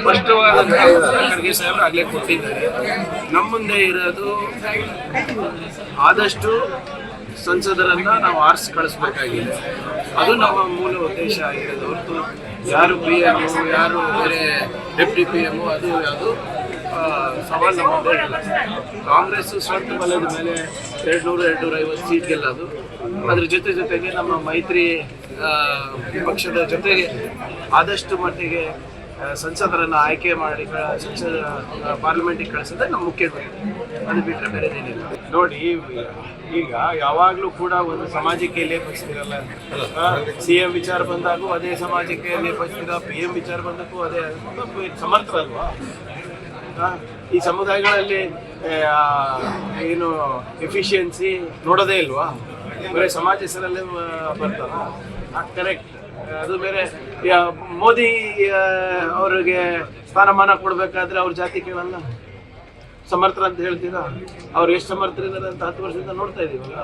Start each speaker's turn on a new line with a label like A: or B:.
A: ಸ್ಪಷ್ಟವಾದಂತಹ ಉತ್ತರ ಖರ್ಗೆ ಸಾಹೇಬರು ಆಗಲೇ ಕೊಟ್ಟಿದ್ದಾರೆ. ನಮ್ಮ ಮುಂದೆ ಇರೋದು ಆದಷ್ಟು ಸಂಸದರನ್ನ ನಾವು ಆರಿಸಿ ಕಳಿಸ್ಬೇಕಾಗಿದೆ. ಅದು ನಮ್ಮ ಮೂಲ ಉದ್ದೇಶ ಆಗಿರೋದು ಹೊರತು ಯಾರು ಪಿ ಎಂ ಯಾರು ಬೇರೆ ಡೆಪ್ಟಿ ಪಿ ಎಂ ಅದು ಯಾವುದು ಸವಾಲು ನಮ್ಮ ಮುಂದೆ ಇಲ್ಲ. ಕಾಂಗ್ರೆಸ್ ಸ್ವಂತ ಬಲದ ಮೇಲೆ ಎರಡು ನೂರು ಎರಡು ನೂರ ಐವತ್ತು ಸೀಟ್ ಗೆಲ್ಲೋದು. ಅದ್ರ ಜೊತೆ ಜೊತೆಗೆ ನಮ್ಮ ಮೈತ್ರಿ ಪಕ್ಷದ ಜೊತೆಗೆ ಆದಷ್ಟು ಮಟ್ಟಿಗೆ ಸಂಸದರನ್ನ ಆಯ್ಕೆ ಮಾಡಿ ಸಂಸದ ಪಾರ್ಲಿಮೆಂಟಿಗೆ ಕಳಿಸಿದ್ರೆ ನಮ್ಮ ಮುಖ್ಯ ಗುರಿ ಅದು ಬಿಟ್ಟರೆ ಬೇರೆದೇನಿಲ್ಲ ನೋಡಿ ಈಗ ಯಾವಾಗಲೂ ಕೂಡ ಒಂದು ಸಮಾಜಕ್ಕೆ ಲೇಪಿಸ್ತಿರಲ್ಲ ಸಿ ಎಂ ವಿಚಾರ ಬಂದಾಗೂ ಅದೇ ಸಮಾಜಕ್ಕೆ ಲೇಪಿಸ್ತೀರ ಪಿ ಎಂ ವಿಚಾರ ಬಂದಕ್ಕೂ ಅದೇ. ಸಮರ್ಥರಲ್ವಾ ಈ ಸಮುದಾಯಗಳಲ್ಲಿ ಏನು ಎಫಿಷಿಯನ್ಸಿ ನೋಡೋದೇ ಇಲ್ವಾ? ಬರೀ ಸಮಾಜ ಹೆಸರಲ್ಲೇ ಬರ್ತಾರ ಕರೆಕ್ಟ್ ಅದು ಬೇರೆ ಮೋದಿ ಅವರಿಗೆ ಅವ್ರಿಗೆ ಸ್ಥಾನಮಾನ ಕೊಡ್ಬೇಕಾದ್ರೆ ಅವ್ರ ಜಾತಿ ಕೇಳಲ್ಲ. ಸಮರ್ಥರ ಅಂತ ಹೇಳ್ತೀರಾ? ಅವ್ರು ಎಷ್ಟು ಸಮರ್ಥರಿದ್ದಾರೆ ಅಂತ ಹತ್ತು ವರ್ಷದಿಂದ ನೋಡ್ತಾ ಇದೀವಲ್ಲ.